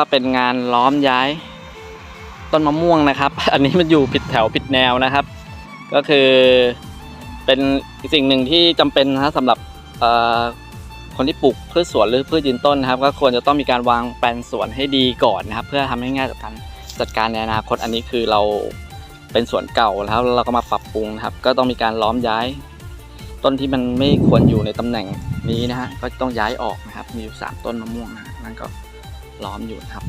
ก็เป็นงานล้อมย้ายต้นมะม่วงนะครับ อันนี้มันอยู่ผิดแถวผิดแนวนะครับ ก็คือเป็นสิ่งหนึ่งที่จำเป็นนะสำหรับคนที่ปลูกพืชสวนหรือพืชยืนต้นนะครับ ก็ควรจะต้องมีการวางแปลนสวนให้ดีก่อนนะครับ เพื่อทำให้ง่ายต่อการจัดการในอนาคตอันนี้คือเราเป็นสวนเก่าแล้วเราก็มาปรับปรุงครับ ก็ต้องมีการล้อมย้าย ต้นที่มันไม่ควรอยู่ในตำแหน่งนี้นะฮะก็ต้องย้ายออกนะครับ มีอยู่สามต้นมะม่วงนะนั่นก็ ล้อมอยู่นะครับ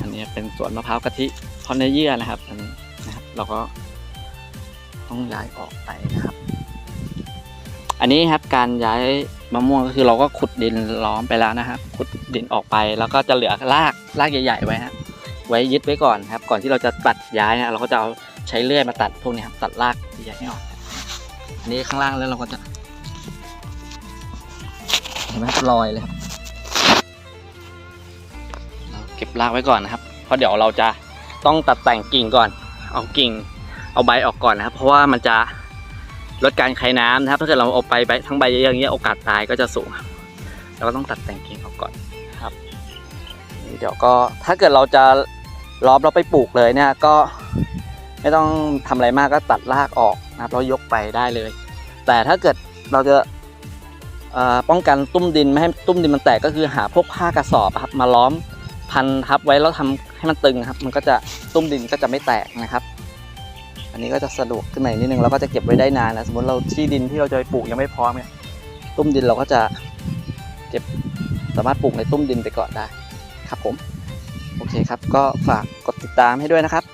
อันนี้เป็นสวนมะพร้าวกะทิพอนเนเยียนะครับอันนี้นะครับ เราก็ต้องย้ายออกไปนะครับ อันนี้ครับการย้ายมะม่วงก็คือเราก็ขุดดินล้อมไปแล้วนะครับขุดดินออกไปแล้วก็จะเหลือรากรากใหญ่ๆไว้ครับไว้ยึดไว้ก่อนครับ ก่อนที่เราจะตัดย้ายนะเราก็จะเอาใช้เลื่อยมาตัดพวกนี้ครับตัดรากใหญ่ๆให้ออกอันนี้ข้างล่างแล้วเราก็จะเห็นไหมลอยเลยครับ เก็บรากไว้ก่อนนะครับ เพราะเดี๋ยวเราจะต้องตัดแต่งกิ่งก่อน เอากิ่ง เอาใบออกก่อนนะครับ เพราะว่ามันจะลดการคายน้ำนะครับ ถ้าเกิดเราเอาไปใบทั้งใบเยอะๆอย่างเงี้ยโอกาสตายก็จะสูงเราก็ต้องตัดแต่งกิ่งออกก่อนครับ เดี๋ยวก็ถ้าเกิดเราจะล้อมเราไปปลูกเลยเนี่ยก็ไม่ต้องทำอะไรมากก็ตัดรากออกนะครับแล้วยกไปได้เลย แต่ถ้าเกิดเราจะป้องกันตุ้มดินไม่ให้ตุ้มดินมันแตกก็คือหาพวกผ้ากระสอบครับมาล้อม พันทับไว้แล้วทำให้มันตึงครับ มันก็จะตุ้มดินก็จะไม่แตกนะครับ อันนี้ก็จะสะดวกขึ้นมาอีกนิดนึงเราก็จะเก็บไว้ได้นานนะสมมติเราที่ดินที่เราจะไปปลูกยังไม่พร้อมเนี่ยตุ้มดินเราก็จะเก็บสามารถปลูกในตุ้มดินไปก่อนได้ครับผมโอเคครับ ก็ฝากกดติดตามให้ด้วยนะครับ